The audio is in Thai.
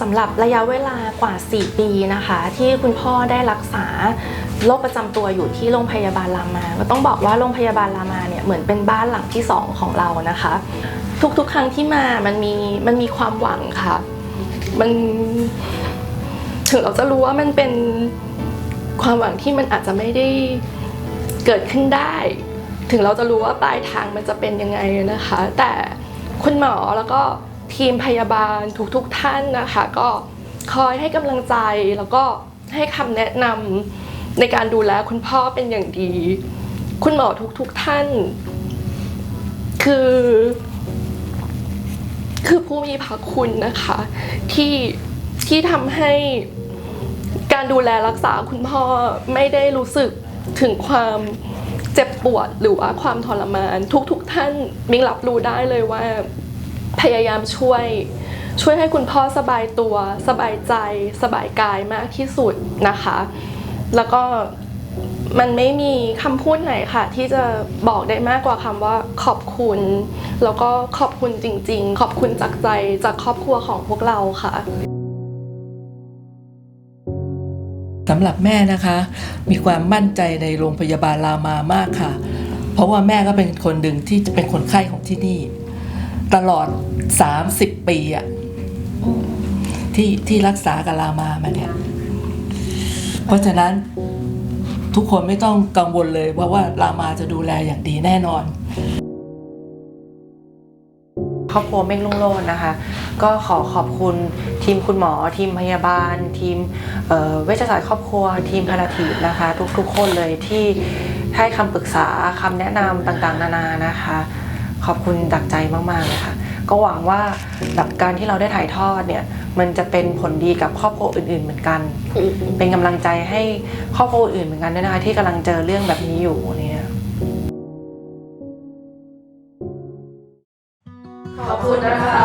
สำหรับระยะเวลากว่า 4 ปีนะคะ ที่คุณพ่อได้รักษาโรคประจำตัวอยู่ที่โรงพยาบาลรามา ก็ต้องบอกว่าโรงพยาบาลรามาเนี่ยเหมือนเป็นบ้านหลังที่สองของเรานะคะ ทุกๆ ครั้งที่มามันมีมันมีความหวังค่ะ มันถึงเราจะรู้ว่ามันเป็นความหวังที่มันอาจจะไม่ได้เกิดขึ้นได้ ถึงเราจะรู้ว่าปลายทางมันจะเป็นยังไงนะคะ แต่คุณหมอแล้วก็ ทีมพยาบาลทุกๆท่านนะคะ ก็คอยให้กำลังใจแล้วก็ให้คำแนะนำในการดูแลคุณพ่อเป็นอย่างดี คุณหมอทุกๆท่าน คือ คือผู้มีพระคุณนะคะ ที่ที่ทำให้การดูแลรักษาคุณพ่อไม่ได้รู้สึกถึงความเจ็บปวดหรือว่าความทรมานทุกๆทท่าน มิงรับรู้ได้เลยว่า พยายามช่วยช่วยให้คุณพ่อสบายตัว สบายใจ สบายกายมากที่สุดนะคะ แล้วก็มันไม่มีคำพูดไหนค่ะ ที่จะบอกได้มากกว่าคำว่าขอบคุณ แล้วก็ขอบคุณจริง ๆ ขอบคุณจากใจจากครอบครัวของพวกเราค่ะสำหรับแม่นะคะ มีความมั่นใจในโรงพยาบาลรามามากค่ะ เพราะว่าแม่ก็เป็นคนหนึ่งที่จะเป็นคนไข้ของที่นี่ ตลอด 30 ปีอะที่ที่รักษากับรามามาเนี่ย เพราะฉะนั้นทุกคนไม่ต้องกังวลเลยว่าว่ารามาจะดูแลอย่างดีแน่นอนครอบครัวเม่งลุงโลดนะคะ ก็ขอขอบคุณทีมคุณหมอ ทีมพยาบาล ทีมเอ่อเวชศาสตร์ครอบครัว ทีมพาราทีนะคะ ทุกๆคนเลยที่ให้คำปรึกษาคำแนะนำต่างๆ นานานะคะ ขอบคุณจากใจมากๆเลยค่ะก็หวังว่าแบบการที่เราได้ถ่ายทอดเนี่ยมันจะเป็นผลดีกับครอบครัวอื่น ๆ เหมือนกัน เป็นกำลังใจให้ครอบครัวอื่นเหมือนกันด้วยนะคะที่กำลังเจอเรื่องแบบนี้อยู่เนี่ยขอบคุณนะคะ